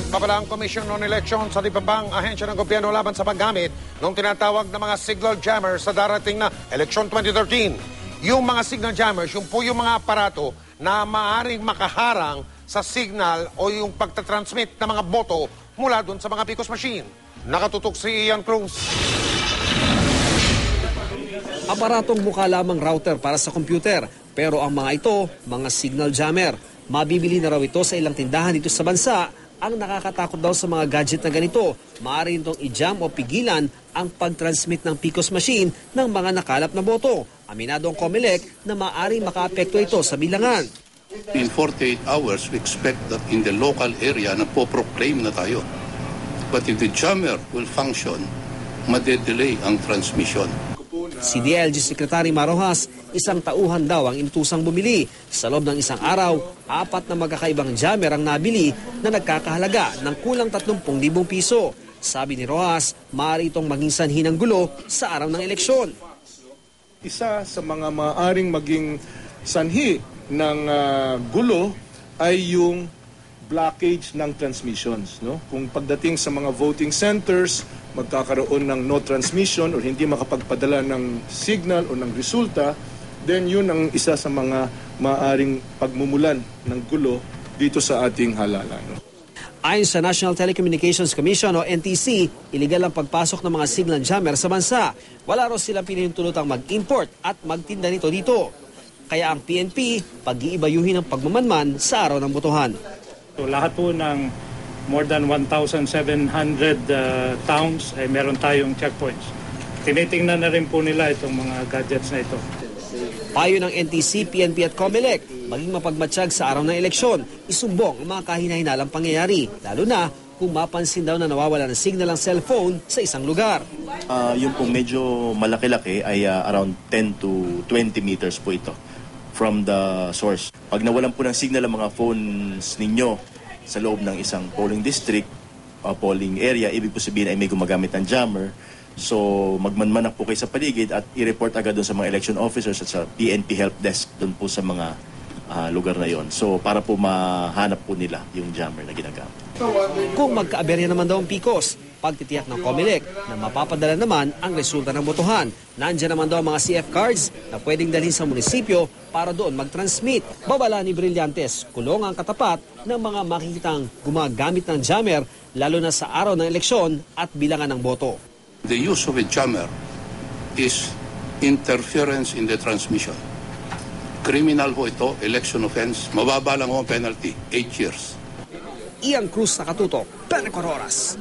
Nagbabala ang Commission on Elections sa ibang ahensya ng gobyerno laban sa paggamit ng tinatawag na mga signal jammers sa darating na Election 2013. Yung mga signal jammers, yung po yung mga aparato na maaring makaharang sa signal o yung pagtatransmit ng mga boto mula dun sa mga PICOS machine. Nakatutok si Ian Cruz. Aparatong mukha lamang router para sa computer. Pero ang mga ito, mga signal jammer. Mabibili na raw ito sa ilang tindahan dito sa bansa. Ang nakakatakot daw sa mga gadget na ganito, maaari itong i-jam o pigilan ang pag-transmit ng PICOS machine ng mga nakalap na boto. Aminado ang COMELEC na maaari makaapekto ito sa bilangan. In 48 hours, we expect that in the local area, nagpo-proclaim na tayo. But if the jammer will function, madedelay ang transmission. Si DLG Secretary Marojas, isang tauhan daw ang inutusang bumili. Sa loob ng isang araw, apat na magkakaibang jammer ang nabili na nagkakahalaga ng kulang 30,000 piso. Sabi ni Rojas, maaari itong maging sanhi ng gulo sa araw ng eleksyon. isa sa mga maaaring maging sanhi ng ah, gulo ay yung blockage ng transmissions. No? Kung pagdating sa mga voting centers, magkakaroon ng no transmission or hindi makapagpadala ng signal o ng resulta, then yun ang isa sa mga maaaring pagmumulan ng gulo dito sa ating halalan. No? Ayon sa National Telecommunications Commission o NTC, iligal ang pagpasok ng mga signal jammer sa bansa. Wala raw silang pinahintulutang mag-import at magtinda nito dito. Kaya ang PNP, pag-iibayuhin ang pagmamanman sa araw ng botohan. So lahat po ng more than 1,700 uh, towns ay meron tayong checkpoints. Tinitingnan na rin po nila itong mga gadgets na ito. Payo ng NTC, PNP at COMELEC, maging mapagmatsyag sa araw ng eleksyon, isumbong ang mga kahinahinalang pangyayari, lalo na kung mapansin daw na nawawala ng signal ang cellphone sa isang lugar. Ah, yung pong medyo malaki-laki ay ah, around 10 to 20 meters po ito from the source. Pag nawalan po ng signal ang mga phones ninyo sa loob ng isang polling district, ah, polling area, ibig po sabihin ay may gumagamit ng jammer. So magmanmanak po kayo sa paligid at i-report agad doon sa mga election officers at sa PNP help desk doon po sa mga ah, lugar na yon. So para po mahanap po nila yung jammer na ginagamit. Kung magkaaberya naman daw ang PICOS, pagtitiyak ng COMELEC na mapapadala naman ang resulta ng botohan. Nandiyan naman daw ang mga CF cards na pwedeng dalhin sa munisipyo para doon mag-transmit. Babala ni Brillantes, kulong ang katapat ng mga makikitang gumagamit ng jammer lalo na sa araw ng eleksyon at bilangan ng boto. The use of a jammer is interference in the transmission. Criminal ho ito, election offense. Mababa lang ho ang penalty, 8 years. Ian Cruz nakatutok, 24 oras.